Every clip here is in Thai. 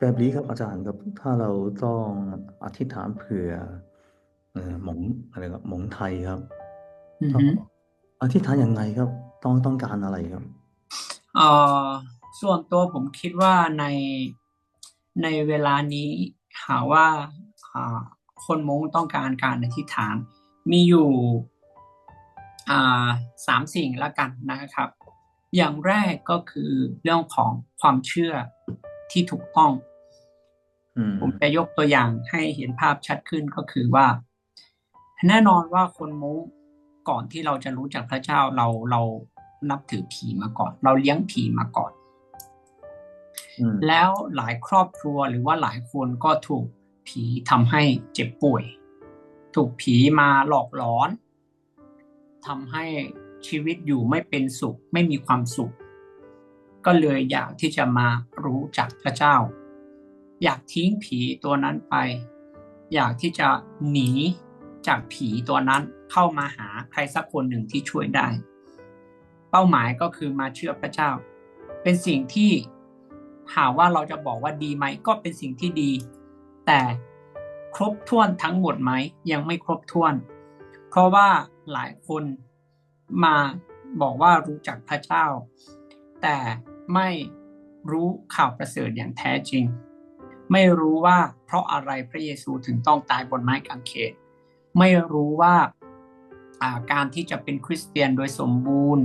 แบบนี้ครับอาจารย์ครับ ถ้าเราต้องอธิษฐานเผื่อ เอ่อ หมงอะไรครับ หมงไทยครับอือต้องฮึ อธิษฐานยังไงครับ ต้องต้องการอะไรครับ เอ่อส่วนตัวผมคิดว่าในในเวลานี้หาว่าอ่าคนมงต้องการการอธิษฐานมีอยู่อ่าสามสิ่งละกันนะครับ อย่างแรกก็คือเรื่องของความเชื่อ ที่ถูกต้องอืมผมจะยกตัวอย่างให้เห็นภาพชัดขึ้นก็คือว่า แน่นอนว่าคนมุ้งก่อนที่เราจะรู้จักพระเจ้าเราเรานับถือผีมาก่อน เราเลี้ยงผีมาก่อนอืมแล้วหลายครอบครัวหรือว่าหลายคนก็ถูกผีทำให้เจ็บป่วย ถูกผีมาหลอกหลอนทำให้ชีวิตอยู่ไม่เป็นสุข ไม่มีความสุข ก็เลยอยากที่จะมารู้จักพระเจ้า อยากทิ้งผีตัวนั้นไป อยากที่จะหนีจากผีตัวนั้นเข้ามาหาใครสักคนหนึ่งที่ช่วยได้ เป้าหมายก็คือมาเชื่อพระเจ้า เป็นสิ่งที่หาว่าเราจะบอกว่าดีไหมก็เป็นสิ่งที่ดี แต่ครบถ้วนทั้งหมดไหมยังไม่ครบถ้วน เพราะว่าหลายคนมาบอกว่ารู้จักพระเจ้า แต่ ไม่รู้ข่าวประเสริฐอย่างแท้จริง ไม่รู้ว่าเพราะอะไรพระเยซูถึงต้องตายบนไม้กางเขนไม่รู้ว่าาการที่จะเป็นคริสเตียนโดยสมบูรณ์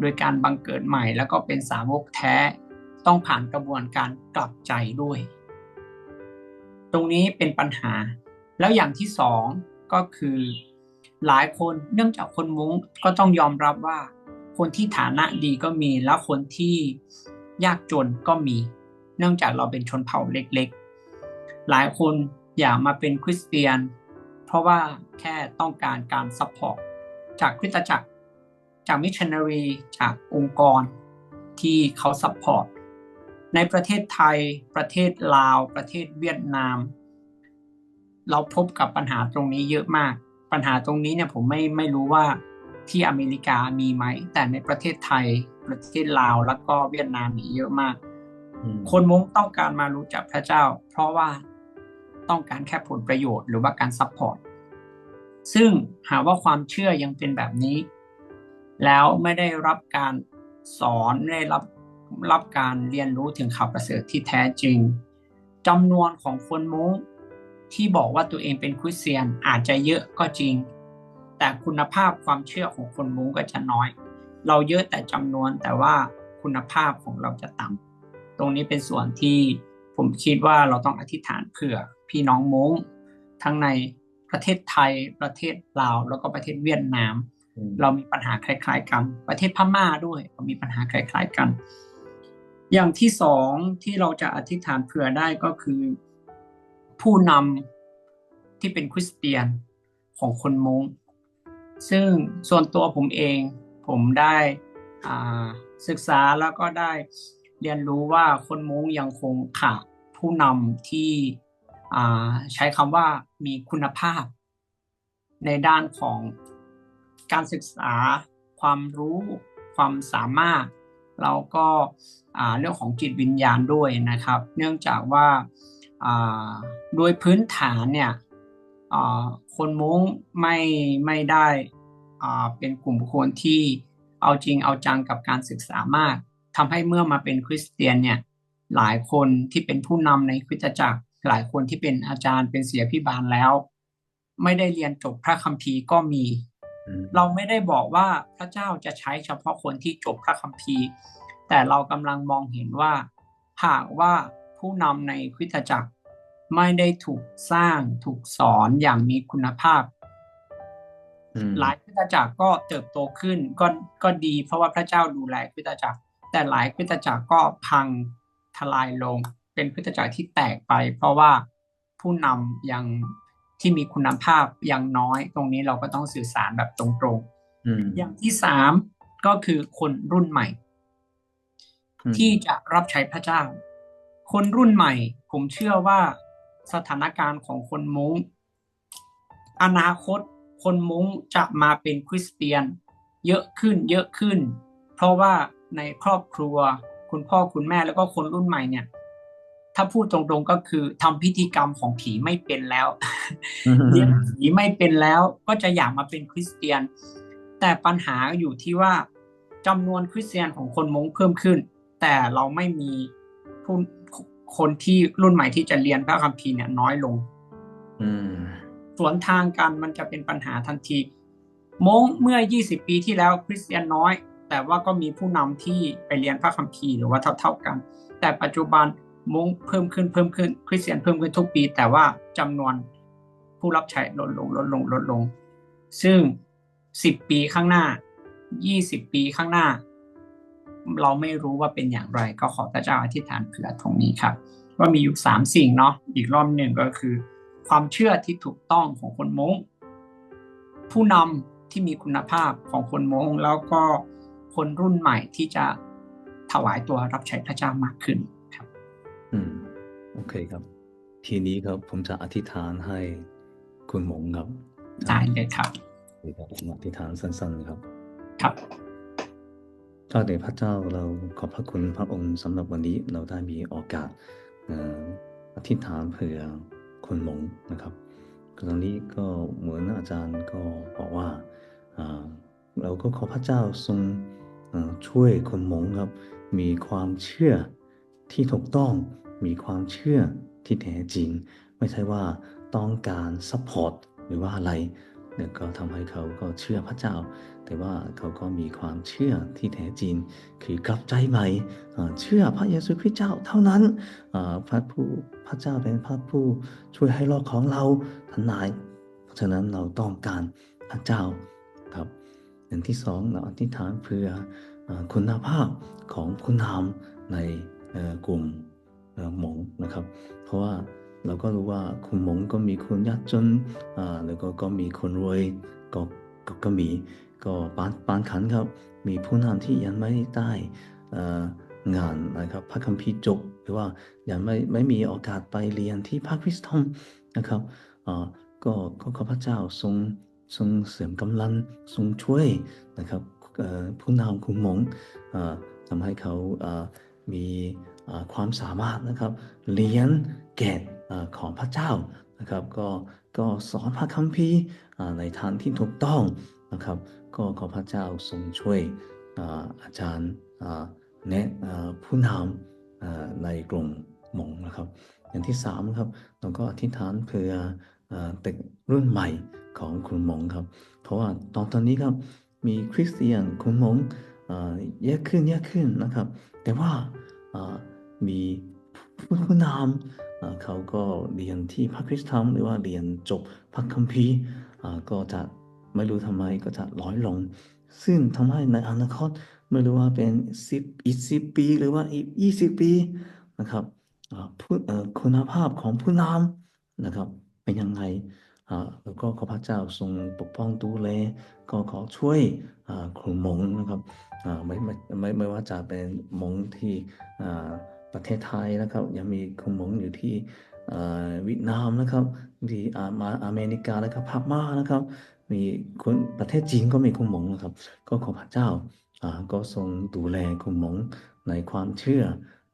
โดยการบังเกิดใหม่แล้วก็เป็นสาวกแท้ ต้องผ่านกระบวนการกลับใจด้วย ตรงนี้เป็นปัญหา แล้วอย่างที่สองก็คือหลายคนเนื่องจากคนมุ้งก็ต้องยอมรับว่า คนที่ฐานะดีก็มี แล้วคนที่ยากจนก็มี เนื่องจากเราเป็นชนเผ่าเล็กๆ หลายคนอยากมาเป็นคริสเตียน เพราะว่าแค่ต้องการการซัพพอร์ตจากคริสตจักร จากมิชชันนารีจากองค์กรที่เขาซัพพอร์ตในประเทศไทย ประเทศลาว ประเทศเวียดนาม เราพบกับปัญหาตรงนี้เยอะมาก ปัญหาตรงนี้เนี่ยผมไม่ไม่รู้ว่า ที่อเมริกามีไหม แต่ในประเทศไทย ประเทศลาวแล้วก็เวียดนามมีเยอะมากอืมคนมงต้องการมารู้จักพระเจ้า เพราะว่าต้องการแค่ผลประโยชน์หรือว่าการซัพพอร์ตซึ่งหาว่าความเชื่อยังเป็นแบบนี้ แล้วไม่ได้รับการสอนไม่ได้รับรับการเรียนรู้ถึงข่าวประเสริฐที่แท้จริงจำนวนของคนมุ้งที่บอกว่าตัวเองเป็นคริสเตียนอาจจะเยอะก็จริง แต่คุณภาพความเชื่อของคนมุ้งก็จะน้อย เราเยอะแต่จำนวนแต่ว่าคุณภาพของเราจะต่ำตรงนี้เป็นส่วนที่ผมคิดว่าเราต้องอธิษฐานเผื่อพี่น้องมุ้งทั้งในประเทศไทยประเทศลาว แล้วก็ประเทศเวียดนามอืมเรามีปัญหาคล้าย ๆ กัน ประเทศพม่าด้วยเรามีปัญหาคล้าย ๆ กัน อย่างที่สองที่เราจะอธิษฐานเผื่อได้ก็คือ ผู้นำที่เป็นคริสเตียนของคนมง ซึ่งส่วนตัวผมเองผมได้ศึกษาแล้วก็ได้เรียนรู้ว่าคนมงยังคงขาดผู้นำที่ใช้คำว่ามีคุณภาพ ในด้านของการศึกษา ความรู้ ความสามารถ แล้วก็เรื่องของจิตวิญญาณด้วยนะครับ เนื่องจากว่าโดยพื้นฐานเนี่ย คนมุ้งไม่ไม่ได้อ่าเป็นกลุ่มคนที่เอาจริงเอาจังกับการศึกษามากทำให้เมื่อมาเป็นคริสเตียนเนี่ยหลายคนที่เป็นผู้นำในคริสตจักร หลายคนที่เป็นอาจารย์เป็นเสียพิบาลแล้ว ไม่ได้เรียนจบพระคัมภีร์ก็มีอืมเราไม่ได้บอกว่าพระเจ้าจะใช้เฉพาะคนที่จบพระคัมภีร์ แต่เรากำลังมองเห็นว่าหากว่าผู้นำในคริสตจักร ไม่ได้ถูกสร้างถูกสอนอย่างมีคุณภาพอืมหลายคริสตจักรก็เติบโตขึ้นก็ก็ดี เพราะว่าพระเจ้าดูแลคริสตจักร แต่หลายคริสตจักรก็พังทลายลง เป็นคริสตจักรที่แตกไป เพราะว่าผู้นำยังที่มีคุณภาพยังน้อย ตรงนี้เราก็ต้องสื่อสารแบบตรงๆอืมอย่างที่สามก็คือคนรุ่นใหม่อืมที่จะรับใช้พระเจ้า คนรุ่นใหม่ ผมเชื่อว่า สถานการณ์ของคนมุง้ง อนาคตคนมุ้งจะมาเป็นคริสเตียน เยอะขึ้นเยอะขึ้น เพราะว่าในครอบครัว คุณพ่อคุณแม่แล้วก็คนรุ่นใหม่เนี่ยทถ้าพูดตรงๆก็คือทำพิธีกรรมของผีไม่เป็นแล้วเลี้ยงผีไม่เป็นแล้วก็จะอยากมาเป็นคริสเตียน แต่ปัญหาอยู่ที่ว่าจำนวนคริสเตียนของคนมงเพิ่มขึ้น แต่เราไม่มีผู้ คนที่รุ่นใหม่ที่จะเรียนพระคัมภีร์เนี่ยน้อยลงอืมสวนทางกันมันจะเป็นปัญหาทันทีมงเมื่อ 20 ปีที่แล้วคริสเตียนน้อย แต่ว่าก็มีผู้นำที่ไปเรียนพระคัมภีร์หรือว่าเท่าๆกัน แต่ปัจจุบันมงเพิ่มขึ้นเพิ่มขึ้น คริสเตียนเพิ่มขึ้นทุกปี แต่ว่าจำนวนผู้รับใช้ลดลงลดลงลดลง ซึ่ง 10 ปีข้างหน้า 20 ปีข้างหน้า เราไม่รู้ว่าเป็นอย่างไร ก็ขอพระเจ้าอธิษฐานเผื่อตรงนี้ครับ ว่ามีอยู่สามสิ่งเนาะอีกรอบหนึ่งก็คือ ความเชื่อที่ถูกต้องของคนมงผู้นำที่มีคุณภาพของคนมงแล้วก็คนรุ่นใหม่ที่จะถวายตัวรับใช้พระเจ้ามากขึ้นครับ อืมโอเคครับ ทีนี้ครับผมจะอธิษฐานให้คุณหมงครับได้เลยครับนี่ครับผมอธิษฐานสั้นๆครับ ครับ ข้าแต่พระเจ้าเราขอบพระคุณพระองค์สำหรับวันนี้เราได้มีโอกาสอธิษฐานเผื่อคนหลงนะครับตอนนี้ก็เหมือนอาจารย์ก็บอกว่าเราก็ขอพระเจ้าทรงช่วยคนหมงครับ มีความเชื่อที่ถูกต้องมีความเชื่อที่แท้จริง ไม่ใช่ว่าต้องการซัพพอร์ตหรือว่าอะไร เนี่ยก็ทำให้เขาก็เชื่อพระเจ้า แต่ว่าเขาก็มีความเชื่อที่แท้จริง คือกลับใจใหม่เชื่อพระเยซูคริสต์เจ้าเท่านั้นพระผู้พระเจ้าเป็นพระผู้ช่วยให้รอดของเราทนาย เพราะฉะนั้นเราต้องการพระเจ้าครับอย่างที่สองเราอธิษฐานเพื่ออคุณภาพของผู้นำในกลุ่มหมงนะครับ เพราะว่า เราก็รู้ว่าคุณมงก็มีคนยากจนอ่าแล้วก็ก็มีคนรวยก็ก็ก็มีก็ปานปานขันครับ มีผู้นำที่ยังไม่ได้อ่องานนะครับพระคัมภีร์จบหรือว่ายังไม่ไม่มีโอกาสไปเรียนที่พระคริสตธรรมนะครับอ่าก็ก็ขอพระเจ้าทรงทรงเสริมกำลังทรงช่วยนะครับเอ่อผู้นำคุณหมงอ่าทำให้เขาอ่ามีอ่าความสามารถนะครับเรียนเกตอ่า ของพระเจ้านะครับก็ก็สอนพระคัมภีร์อ่าในทางที่ถูกต้องนะครับ ก็ขอพระเจ้าทรงช่วยอ่าอาจารย์อ่าแนะอ่าผู้นำอ่าในกลุ่มหมงนะครับ อย่างที่สามครับเราก็อธิษฐานเพื่ออ่าเด็กรุ่นใหม่ของคุณหมงครับ เพราะว่าตอนตอนนี้ครับมีคริสเตียนคุณหมงอ่าเยอะขึ้นเยอะขึ้นนะครับ แต่ว่าอ่ามีผู้นำ เขาก็เรียนที่พระคริสตธรรมหรือว่าเรียนจบพระคัมภีร์ก็จะไม่รู้ทำไมก็จะน้อยลง ซึ่งทำให้ในอนาคตไม่รู้ว่าเป็น10อีก10ปี หรือว่าอีก20ปีนะครับผู้คุณภาพของผู้นำนะครับ เป็นยังไงแล้วก็ขอพระเจ้าทรงปกป้องดูแลก็ขอช่วยครูมงนะครับไม่ไม่ไม่ไม่ว่าจะเป็นมงที่ ประเทศไทยนะครับ ยังมีครูหมงอยู่ที่เวียดนามนะครับที่อามาอเมริกาแล้วก็พม่านะครับ มีคนประเทศจีนก็มีคุณหมงนะครับ ก็ขอพระเจ้าก็ทรงดูแลคุณหมงในความเชื่อ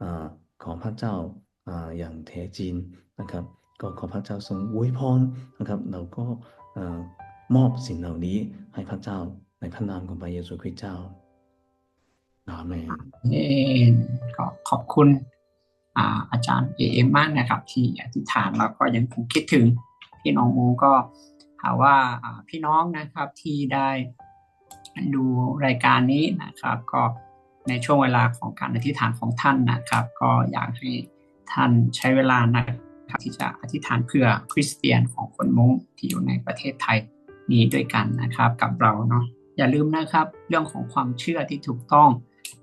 อของพระเจ้าออย่างแท้จริงนะครับ ก็ขอพระเจ้าทรงอวยพรนะครับ เราก็มอบสิ่งเหล่านี้ให้พระเจ้าในพระนามของพระเยซูคริสต์เจ้า ก็ขอบคุณอาอาจารย์เอเอมมากนะครับ ที่อธิษฐานแล้วก็ยังคงคิดถึงพี่น้องโมก็หาว่าพี่น้องนะครับที่ได้ดูรายการนี้นะครับ ก็ในช่วงเวลาของการอธิษฐานของท่านนะครับ ก็อยากให้ท่านใช้เวลานะครับที่จะอธิษฐานเพื่อคริสเตียนของคนมุ้งที่อยู่ในประเทศไทยนี้ด้วยกันนะครับ กับเราเนาะอย่าลืมนะครับ เรื่องของความเชื่อที่ถูกต้อง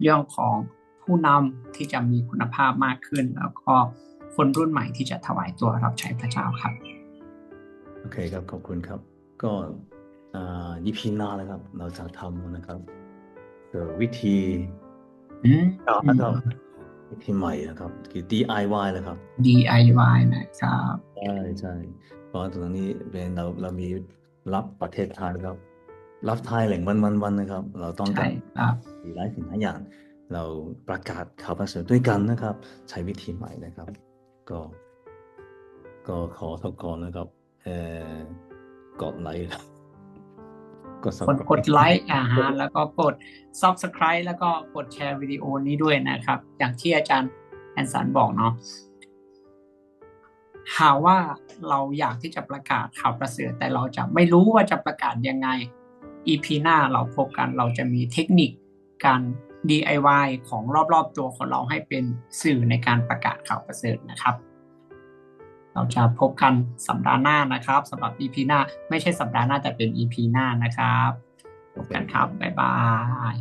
เรื่องของผู้นำที่จะมีคุณภาพมากขึ้น แล้วก็คนรุ่นใหม่ที่จะถวายตัวรับใช้พระเจ้าครับ โอเคครับ ขอบคุณครับ ก็อ่ายีพีหน้านะครับ เราจะทำนะครับเอ่อวิธีอืมอ่านะครับวิธีใหม่นะครับ คือ DIY นะครับ DIY นะครับ ใช่ใช่เพราะว่าตรงนี้เป็นเราเรามีรับประเทศไทยครับ รับไทยแหล่งวันวันวันนะครับ เราต้องใช่การครับมีหลายสิ่งหลายอย่าง เราประกาศข่าวประเสริฐด้วยกันนะครับ ใช้วิธีใหม่นะครับ ก็ ก็ขอทกรนะครับ เอ่อกดไลค์ครับกดกดกดไลค์อ่าฮะแล้วก็กด subscribe แล้วก็กดแชร์วิดีโอนี้ด้วยนะครับ อย่างที่อาจารย์แอนสันบอกเนาะหาว่าเราอยากที่จะประกาศข่าวประเสริฐแต่เราจะไม่รู้ว่าจะประกาศยังไง EP หน้าเราพบกันเราจะมีเทคนิคการ DIY ของรอบๆตัวของเราให้เป็นสื่อในการประกาศข่าวประเสริฐนะครับ เราจะพบกันสัปดาห์หน้านะครับสำหรับ EP หน้า ไม่ใช่สัปดาห์หน้าแต่เป็น EP หน้านะครับพบกันครับ บ๊ายบาย